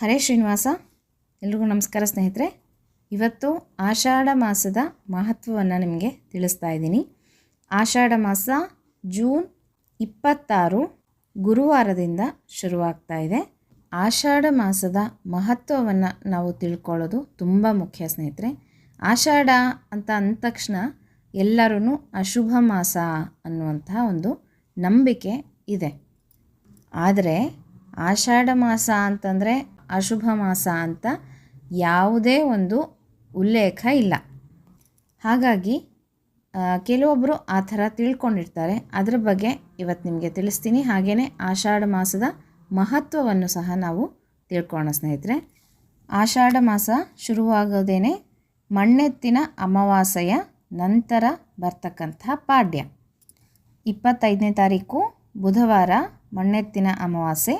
ಹರೇ ಶ್ರೀನಿವಾಸ, ಎಲ್ರಿಗೂ ನಮಸ್ಕಾರ ಸ್ನೇಹಿತರೆ. ಇವತ್ತು ಆಷಾಢ ಮಾಸದ ಮಹತ್ವವನ್ನು ನಿಮಗೆ ತಿಳಿಸ್ತಾ ಇದ್ದೀನಿ. ಆಷಾಢ ಮಾಸ ಜೂನ್ ಇಪ್ಪತ್ತಾರು ಗುರುವಾರದಿಂದ ಶುರುವಾಗ್ತಾ ಇದೆ. ಆಷಾಢ ಮಾಸದ ಮಹತ್ವವನ್ನು ನಾವು ತಿಳ್ಕೊಳ್ಳೋದು ತುಂಬ ಮುಖ್ಯ ಸ್ನೇಹಿತರೆ. ಆಷಾಢ ಅಂತ ಅಂದ ತಕ್ಷಣ ಎಲ್ಲರೂ ಅಶುಭ ಮಾಸ ಅನ್ನುವಂತಹ ಒಂದು ನಂಬಿಕೆ ಇದೆ. ಆದರೆ ಆಷಾಢ ಮಾಸ ಅಂತಂದರೆ ಅಶುಭ ಮಾಸ ಅಂತ ಯಾವುದೇ ಒಂದು ಉಲ್ಲೇಖ ಇಲ್ಲ. ಹಾಗಾಗಿ ಕೆಲವೊಬ್ಬರು ಆ ಥರ ತಿಳ್ಕೊಂಡಿರ್ತಾರೆ. ಅದರ ಬಗ್ಗೆ ಇವತ್ತು ನಿಮಗೆ ತಿಳಿಸ್ತೀನಿ. ಹಾಗೆಯೇ ಆಷಾಢ ಮಾಸದ ಮಹತ್ವವನ್ನು ಸಹ ನಾವು ತಿಳ್ಕೊಳ್ಳೋಣ ಸ್ನೇಹಿತರೆ. ಆಷಾಢ ಮಾಸ ಶುರುವಾಗೋದೇನೆ ಮಣ್ಣೆತ್ತಿನ ಅಮಾವಾಸ್ಯೆಯ ನಂತರ ಬರ್ತಕ್ಕಂಥ ಪಾಡ್ಯ. ಇಪ್ಪತ್ತೈದನೇ ತಾರೀಕು ಬುಧವಾರ ಮಣ್ಣೆತ್ತಿನ ಅಮಾವಾಸ್ಯೆ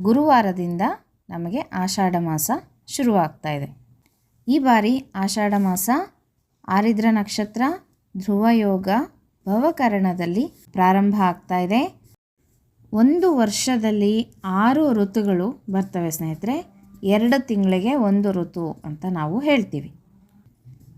ಗುರುವಾರದಿಂದ ನಮಗೆ ಆಷಾಢ ಮಾಸ ಶುರುವಾಗ್ತಾ ಇದೆ. ಈ ಬಾರಿ ಆಷಾಢ ಮಾಸ ಆರಿದ್ರ ನಕ್ಷತ್ರ ಧ್ರುವಯೋಗ ಭವಕರಣದಲ್ಲಿ ಪ್ರಾರಂಭ ಆಗ್ತಾ ಇದೆ. ಒಂದು ವರ್ಷದಲ್ಲಿ ಆರು ಋತುಗಳು ಬರ್ತವೆ ಸ್ನೇಹಿತರೆ. ಎರಡು ತಿಂಗಳಿಗೆ ಒಂದು ಋತು ಅಂತ ನಾವು ಹೇಳ್ತೀವಿ.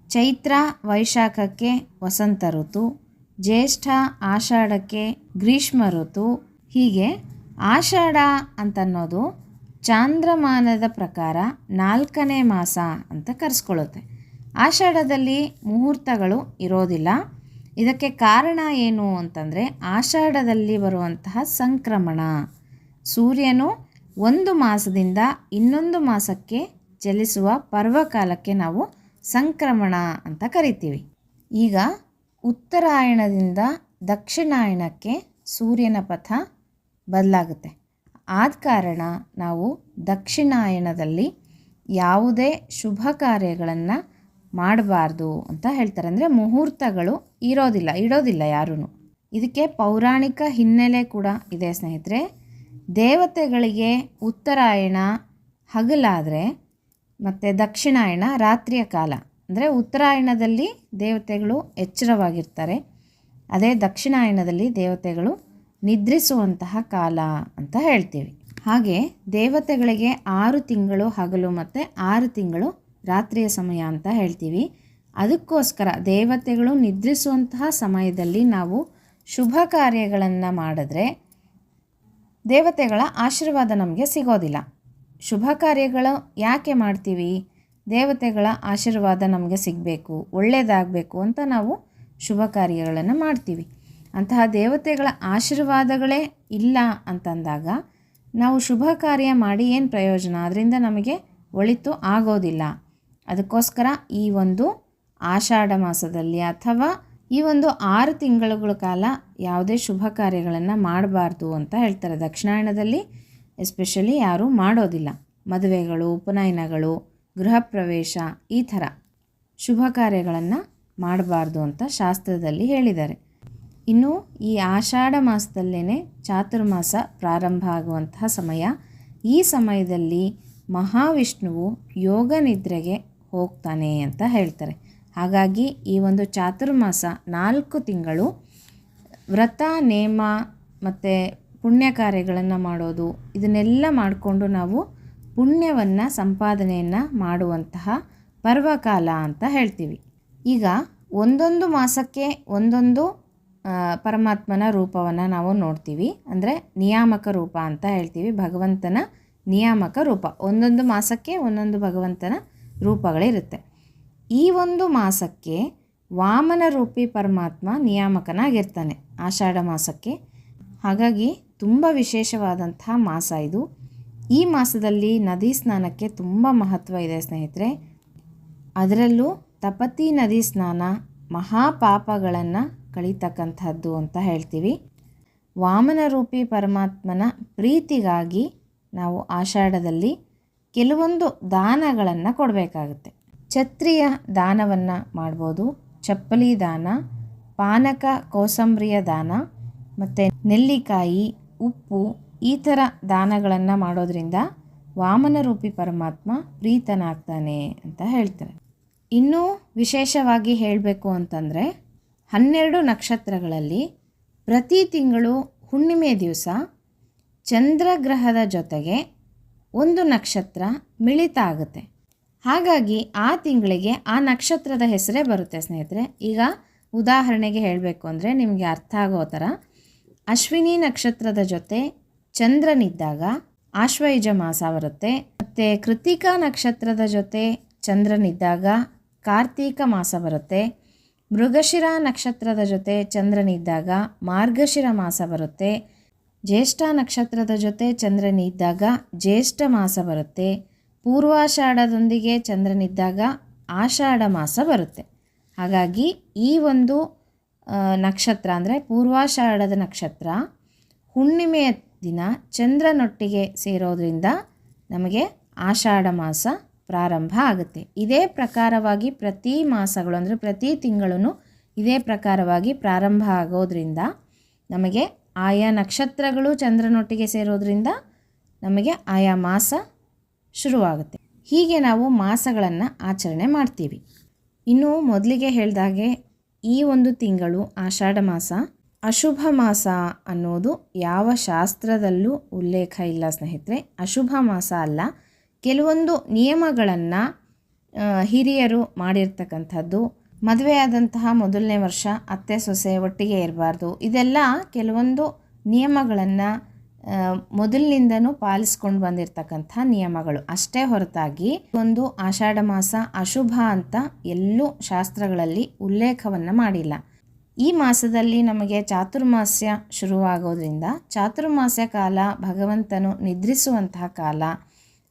ಚೈತ್ರ ವೈಶಾಖಕ್ಕೆ ವಸಂತ ಋತು, ಜ್ಯೇಷ್ಠ ಆಷಾಢಕ್ಕೆ ಗ್ರೀಷ್ಮ ಋತು. ಹೀಗೆ ಆಷಾಢ ಅಂತನ್ನೋದು ಚಾಂದ್ರಮಾನದ ಪ್ರಕಾರ ನಾಲ್ಕನೇ ಮಾಸ ಅಂತ ಕರೆಸ್ಕೊಳ್ಳುತ್ತೆ. ಆಷಾಢದಲ್ಲಿ ಮುಹೂರ್ತಗಳು ಇರೋದಿಲ್ಲ. ಇದಕ್ಕೆ ಕಾರಣ ಏನು ಅಂತಂದರೆ ಆಷಾಢದಲ್ಲಿ ಬರುವಂತಹ ಸಂಕ್ರಮಣ. ಸೂರ್ಯನು ಒಂದು ಮಾಸದಿಂದ ಇನ್ನೊಂದು ಮಾಸಕ್ಕೆ ಚಲಿಸುವ ಪರ್ವಕಾಲಕ್ಕೆ ನಾವು ಸಂಕ್ರಮಣ ಅಂತ ಕರಿತೀವಿ. ಈಗ ಉತ್ತರಾಯಣದಿಂದ ದಕ್ಷಿಣಾಯಣಕ್ಕೆ ಸೂರ್ಯನ ಪಥ ಬದಲಾಗುತ್ತೆ. ಆದ ಕಾರಣ ನಾವು ದಕ್ಷಿಣಾಯಣದಲ್ಲಿ ಯಾವುದೇ ಶುಭ ಕಾರ್ಯಗಳನ್ನು ಮಾಡಬಾರ್ದು ಅಂತ ಹೇಳ್ತಾರೆ. ಅಂದರೆ ಮುಹೂರ್ತಗಳು ಇರೋದಿಲ್ಲ, ಇಡೋದಿಲ್ಲ ಯಾರೂ ಇದಕ್ಕೆ ಪೌರಾಣಿಕ ಹಿನ್ನೆಲೆ ಕೂಡ ಇದೆ ಸ್ನೇಹಿತರೆ. ದೇವತೆಗಳಿಗೆ ಉತ್ತರಾಯಣ ಹಗಲಾದರೆ ಮತ್ತು ದಕ್ಷಿಣಾಯಣ ರಾತ್ರಿಯ ಕಾಲ. ಅಂದರೆ ಉತ್ತರಾಯಣದಲ್ಲಿ ದೇವತೆಗಳು ಎಚ್ಚರವಾಗಿರ್ತಾರೆ. ಅದೇ ದಕ್ಷಿಣಾಯಣದಲ್ಲಿ ದೇವತೆಗಳು ನಿದ್ರಿಸುವಂತಹ ಕಾಲ ಅಂತ ಹೇಳ್ತೀವಿ. ಹಾಗೆ ದೇವತೆಗಳಿಗೆ ಆರು ತಿಂಗಳು ಹಗಲು ಮತ್ತು ಆರು ತಿಂಗಳು ರಾತ್ರಿಯ ಸಮಯ ಅಂತ ಹೇಳ್ತೀವಿ. ಅದಕ್ಕೋಸ್ಕರ ದೇವತೆಗಳು ನಿದ್ರಿಸುವಂತಹ ಸಮಯದಲ್ಲಿ ನಾವು ಶುಭ ಕಾರ್ಯಗಳನ್ನು ಮಾಡಿದ್ರೆ ದೇವತೆಗಳ ಆಶೀರ್ವಾದ ನಮಗೆ ಸಿಗೋದಿಲ್ಲ. ಶುಭ ಕಾರ್ಯಗಳು ಯಾಕೆ ಮಾಡ್ತೀವಿ? ದೇವತೆಗಳ ಆಶೀರ್ವಾದ ನಮಗೆ ಸಿಗಬೇಕು ಒಳ್ಳೆಯದಾಗಬೇಕು ಅಂತ ನಾವು ಶುಭ ಕಾರ್ಯಗಳನ್ನು ಮಾಡ್ತೀವಿ. ಅಂತಹ ದೇವತೆಗಳ ಆಶೀರ್ವಾದಗಳೇ ಇಲ್ಲ ಅಂತಂದಾಗ ನಾವು ಶುಭ ಕಾರ್ಯ ಮಾಡಿ ಏನು ಪ್ರಯೋಜನ? ಅದರಿಂದ ನಮಗೆ ಒಳಿತು ಆಗೋದಿಲ್ಲ. ಅದಕ್ಕೋಸ್ಕರ ಈ ಒಂದು ಆಷಾಢ ಮಾಸದಲ್ಲಿ ಅಥವಾ ಈ ಒಂದು ಆರು ತಿಂಗಳುಗಳ ಕಾಲ ಯಾವುದೇ ಶುಭ ಕಾರ್ಯಗಳನ್ನು ಮಾಡಬಾರ್ದು ಅಂತ ಹೇಳ್ತಾರೆ. ದಕ್ಷಿಣಾಯಣದಲ್ಲಿ ಎಸ್ಪೆಷಲಿ ಯಾರೂ ಮಾಡೋದಿಲ್ಲ. ಮದುವೆಗಳು, ಉಪನಯನಗಳು, ಗೃಹ ಪ್ರವೇಶ ಈ ಥರ ಶುಭ ಕಾರ್ಯಗಳನ್ನು ಮಾಡಬಾರ್ದು ಅಂತ ಶಾಸ್ತ್ರದಲ್ಲಿ ಹೇಳಿದ್ದಾರೆ. ಇನ್ನು ಈ ಆಷಾಢ ಮಾಸದಲ್ಲೇ ಚಾತುರ್ಮಾಸ ಪ್ರಾರಂಭ ಆಗುವಂತಹ ಸಮಯ. ಈ ಸಮಯದಲ್ಲಿ ಮಹಾವಿಷ್ಣುವು ಯೋಗ ನಿದ್ರೆಗೆ ಹೋಗ್ತಾನೆ ಅಂತ ಹೇಳ್ತಾರೆ. ಹಾಗಾಗಿ ಈ ಒಂದು ಚಾತುರ್ಮಾಸ ನಾಲ್ಕು ತಿಂಗಳು ವ್ರತ, ನೇಮ ಮತ್ತು ಪುಣ್ಯ ಕಾರ್ಯಗಳನ್ನು ಮಾಡೋದು, ಇದನ್ನೆಲ್ಲ ಮಾಡಿಕೊಂಡು ನಾವು ಪುಣ್ಯವನ್ನು, ಸಂಪಾದನೆಯನ್ನು ಮಾಡುವಂತಹ ಪರ್ವಕಾಲ ಅಂತ ಹೇಳ್ತೀವಿ. ಈಗ ಒಂದೊಂದು ಮಾಸಕ್ಕೆ ಒಂದೊಂದು ಪರಮಾತ್ಮನ ರೂಪವನ್ನು ನಾವು ನೋಡ್ತೀವಿ. ಅಂದರೆ ನಿಯಾಮಕ ರೂಪ ಅಂತ ಹೇಳ್ತೀವಿ. ಭಗವಂತನ ನಿಯಾಮಕ ರೂಪ. ಒಂದೊಂದು ಮಾಸಕ್ಕೆ ಒಂದೊಂದು ಭಗವಂತನ ರೂಪಗಳಿರುತ್ತೆ. ಈ ಒಂದು ಮಾಸಕ್ಕೆ ವಾಮನ ರೂಪಿ ಪರಮಾತ್ಮ ನಿಯಾಮಕನಾಗಿರ್ತಾನೆ ಆಷಾಢ ಮಾಸಕ್ಕೆ. ಹಾಗಾಗಿ ತುಂಬ ವಿಶೇಷವಾದಂತಹ ಮಾಸ ಇದು. ಈ ಮಾಸದಲ್ಲಿ ನದಿ ಸ್ನಾನಕ್ಕೆ ತುಂಬ ಮಹತ್ವ ಇದೆ ಸ್ನೇಹಿತರೆ. ಅದರಲ್ಲೂ ತಪತಿ ನದಿ ಸ್ನಾನ ಮಹಾಪಾಪಗಳನ್ನು ಕಳೀತಕ್ಕಂಥದ್ದು ಅಂತ ಹೇಳ್ತೀವಿ. ವಾಮನ ರೂಪಿ ಪರಮಾತ್ಮನ ಪ್ರೀತಿಗಾಗಿ ನಾವು ಆಷಾಢದಲ್ಲಿ ಕೆಲವೊಂದು ದಾನಗಳನ್ನು ಕೊಡಬೇಕಾಗುತ್ತೆ. ಛತ್ರಿಯ ದಾನವನ್ನು ಮಾಡ್ಬೋದು. ಚಪ್ಪಲಿ ದಾನ, ಪಾನಕ ಕೋಸಂಬರಿಯ ದಾನ, ಮತ್ತು ನೆಲ್ಲಿಕಾಯಿ, ಉಪ್ಪು ಈ ಥರ ದಾನಗಳನ್ನು ಮಾಡೋದ್ರಿಂದ ವಾಮನ ರೂಪಿ ಪರಮಾತ್ಮ ಪ್ರೀತನಾಗ್ತಾನೆ ಅಂತ ಹೇಳ್ತಾರೆ. ಇನ್ನೂ ವಿಶೇಷವಾಗಿ ಹೇಳಬೇಕು ಅಂತಂದರೆ ಹನ್ನೆರಡು ನಕ್ಷತ್ರಗಳಲ್ಲಿ ಪ್ರತಿ ತಿಂಗಳು ಹುಣ್ಣಿಮೆ ದಿವಸ ಚಂದ್ರಗ್ರಹದ ಜೊತೆಗೆ ಒಂದು ನಕ್ಷತ್ರ ಮಿಳಿತ ಆಗುತ್ತೆ. ಹಾಗಾಗಿ ಆ ತಿಂಗಳಿಗೆ ಆ ನಕ್ಷತ್ರದ ಹೆಸರೇ ಬರುತ್ತೆ ಸ್ನೇಹಿತರೆ. ಈಗ ಉದಾಹರಣೆಗೆ ಹೇಳಬೇಕು ಅಂದರೆ ನಿಮಗೆ ಅರ್ಥ ಆಗೋ ಥರ ಅಶ್ವಿನಿ ನಕ್ಷತ್ರದ ಜೊತೆ ಚಂದ್ರನಿದ್ದಾಗ ಆಶ್ವಯುಜ ಮಾಸ ಬರುತ್ತೆ. ಮತ್ತು ಕೃತಿಕಾ ನಕ್ಷತ್ರದ ಜೊತೆ ಚಂದ್ರನಿದ್ದಾಗ ಕಾರ್ತೀಕ ಮಾಸ ಬರುತ್ತೆ. ಮೃಗಶಿರ ನಕ್ಷತ್ರದ ಜೊತೆ ಚಂದ್ರನಿದ್ದಾಗ ಮಾರ್ಗಶಿರ ಮಾಸ ಬರುತ್ತೆ. ಜ್ಯೇಷ್ಠ ನಕ್ಷತ್ರದ ಜೊತೆ ಚಂದ್ರನಿದ್ದಾಗ ಜ್ಯೇಷ್ಠ ಮಾಸ ಬರುತ್ತೆ. ಪೂರ್ವಾಷಾಢದೊಂದಿಗೆ ಚಂದ್ರನಿದ್ದಾಗ ಆಷಾಢ ಮಾಸ ಬರುತ್ತೆ. ಹಾಗಾಗಿ ಈ ಒಂದು ನಕ್ಷತ್ರ ಅಂದರೆ ಪೂರ್ವಾಷಾಢದ ನಕ್ಷತ್ರ ಹುಣ್ಣಿಮೆಯ ದಿನ ಚಂದ್ರನೊಟ್ಟಿಗೆ ಸೇರೋದ್ರಿಂದ ನಮಗೆ ಆಷಾಢ ಮಾಸ ಪ್ರಾರಂಭ ಆಗುತ್ತೆ. ಇದೇ ಪ್ರಕಾರವಾಗಿ ಪ್ರತಿ ಮಾಸಗಳು ಅಂದರೆ ಪ್ರತಿ ತಿಂಗಳೂ ಇದೇ ಪ್ರಕಾರವಾಗಿ ಪ್ರಾರಂಭ ಆಗೋದ್ರಿಂದ ನಮಗೆ ಆಯಾ ನಕ್ಷತ್ರಗಳು ಚಂದ್ರನೊಟ್ಟಿಗೆ ಸೇರೋದ್ರಿಂದ ನಮಗೆ ಆಯಾ ಮಾಸ ಶುರುವಾಗುತ್ತೆ. ಹೀಗೆ ನಾವು ಮಾಸಗಳನ್ನು ಆಚರಣೆ ಮಾಡ್ತೀವಿ. ಇನ್ನು ಮೊದಲಿಗೆ ಹೇಳಿದಾಗೆ ಈ ಒಂದು ತಿಂಗಳು ಆಷಾಢ ಮಾಸ, ಅಶುಭ ಮಾಸ ಅನ್ನೋದು ಯಾವ ಶಾಸ್ತ್ರದಲ್ಲೂ ಉಲ್ಲೇಖ ಇಲ್ಲ ಸ್ನೇಹಿತರೆ. ಅಶುಭ ಮಾಸ ಅಲ್ಲ ಕೆಲವೊಂದು ನಿಯಮಗಳನ್ನು ಹಿರಿಯರು ಮಾಡಿರ್ತಕ್ಕಂಥದ್ದು ಮದುವೆಯಾದಂತಹ ಮೊದಲನೇ ವರ್ಷ ಅತ್ತೆ ಸೊಸೆ ಒಟ್ಟಿಗೆ ಇರಬಾರ್ದು. ಇದೆಲ್ಲ ಕೆಲವೊಂದು ನಿಯಮಗಳನ್ನು ಮೊದಲಿನಿಂದನೂ ಪಾಲಿಸ್ಕೊಂಡು ಬಂದಿರತಕ್ಕಂಥ ನಿಯಮಗಳು. ಅಷ್ಟೇ ಹೊರತಾಗಿ ಒಂದು ಆಷಾಢ ಮಾಸ ಅಶುಭ ಅಂತ ಎಲ್ಲೂ ಶಾಸ್ತ್ರಗಳಲ್ಲಿ ಉಲ್ಲೇಖವನ್ನು ಮಾಡಿಲ್ಲ. ಈ ಮಾಸದಲ್ಲಿ ನಮಗೆ ಚಾತುರ್ಮಾಸ್ಯ ಶುರುವಾಗೋದ್ರಿಂದ ಚಾತುರ್ಮಾಸ್ಯ ಕಾಲ ಭಗವಂತನು ನಿದ್ರಿಸುವಂತಹ ಕಾಲ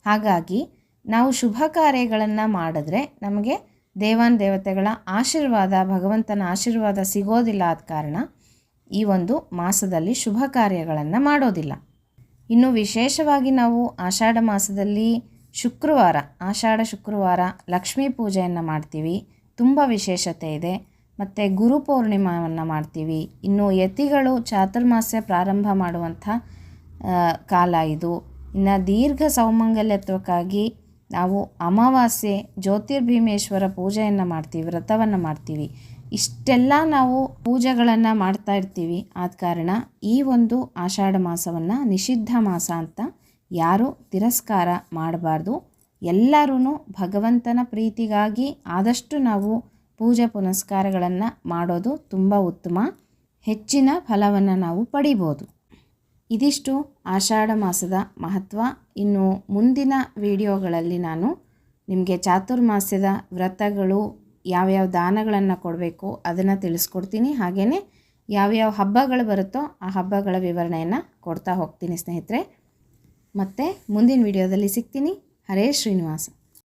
ಹಾಗಾಗಿ ನಾವು ಶುಭ ಕಾರ್ಯಗಳನ್ನು ಮಾಡಿದ್ರೆ ನಮಗೆ ದೇವಾನ್ ದೇವತೆಗಳ ಆಶೀರ್ವಾದ, ಭಗವಂತನ ಆಶೀರ್ವಾದ ಸಿಗೋದಿಲ್ಲ ಆದ ಕಾರಣ ಈ ಒಂದು ಮಾಸದಲ್ಲಿ ಶುಭ ಕಾರ್ಯಗಳನ್ನು ಮಾಡೋದಿಲ್ಲ. ಇನ್ನು ವಿಶೇಷವಾಗಿ ನಾವು ಆಷಾಢ ಮಾಸದಲ್ಲಿ ಶುಕ್ರವಾರ, ಆಷಾಢ ಶುಕ್ರವಾರ ಲಕ್ಷ್ಮೀ ಪೂಜೆಯನ್ನು ಮಾಡ್ತೀವಿ. ತುಂಬ ವಿಶೇಷತೆ ಇದೆ. ಮತ್ತು ಗುರು ಪೌರ್ಣಿಮಾವನ್ನು ಮಾಡ್ತೀವಿ. ಇನ್ನು ಯತಿಗಳು ಚಾತುರ್ಮಾಸ್ಯ ಪ್ರಾರಂಭ ಮಾಡುವಂಥ ಕಾಲ ಇದು. ಇನ್ನು ದೀರ್ಘ ಸೌಮಂಗಲ್ಯತ್ವಕ್ಕಾಗಿ ನಾವು ಅಮಾವಾಸ್ಯೆ, ಜ್ಯೋತಿರ್ಭೀಮೇಶ್ವರ ಪೂಜೆಯನ್ನು ಮಾಡ್ತೀವಿ, ವ್ರತವನ್ನು ಮಾಡ್ತೀವಿ. ಇಷ್ಟೆಲ್ಲ ನಾವು ಪೂಜೆಗಳನ್ನು ಮಾಡ್ತಾ ಇರ್ತೀವಿ. ಆದ ಕಾರಣ ಈ ಒಂದು ಆಷಾಢ ಮಾಸವನ್ನು ನಿಷಿದ್ಧ ಮಾಸ ಅಂತ ಯಾರೂ ತಿರಸ್ಕಾರ ಮಾಡಬಾರ್ದು. ಎಲ್ಲರೂ ಭಗವಂತನ ಪ್ರೀತಿಗಾಗಿ ಆದಷ್ಟು ನಾವು ಪೂಜೆ ಪುನಸ್ಕಾರಗಳನ್ನು ಮಾಡೋದು ತುಂಬ ಉತ್ತಮ. ಹೆಚ್ಚಿನ ಫಲವನ್ನು ನಾವು ಪಡಿಬೋದು. ಇದಿಷ್ಟು ಆಷಾಢ ಮಾಸದ ಮಹತ್ವ. ಇನ್ನು ಮುಂದಿನ ವಿಡಿಯೋಗಳಲ್ಲಿ ನಾನು ನಿಮಗೆ ಚಾತುರ್ಮಾಸ್ಯದ ವ್ರತಗಳು ಯಾವ್ಯಾವ ದಾನಗಳನ್ನು ಕೊಡಬೇಕು ಅದನ್ನು ತಿಳಿಸ್ಕೊಡ್ತೀನಿ. ಹಾಗೆಯೇ ಯಾವ್ಯಾವ ಹಬ್ಬಗಳು ಬರುತ್ತೋ ಆ ಹಬ್ಬಗಳ ವಿವರಣೆಯನ್ನು ಕೊಡ್ತಾ ಹೋಗ್ತೀನಿ ಸ್ನೇಹಿತರೆ. ಮತ್ತು ಮುಂದಿನ ವಿಡಿಯೋದಲ್ಲಿ ಸಿಗ್ತೀನಿ. ಹರೇ ಶ್ರೀನಿವಾಸ.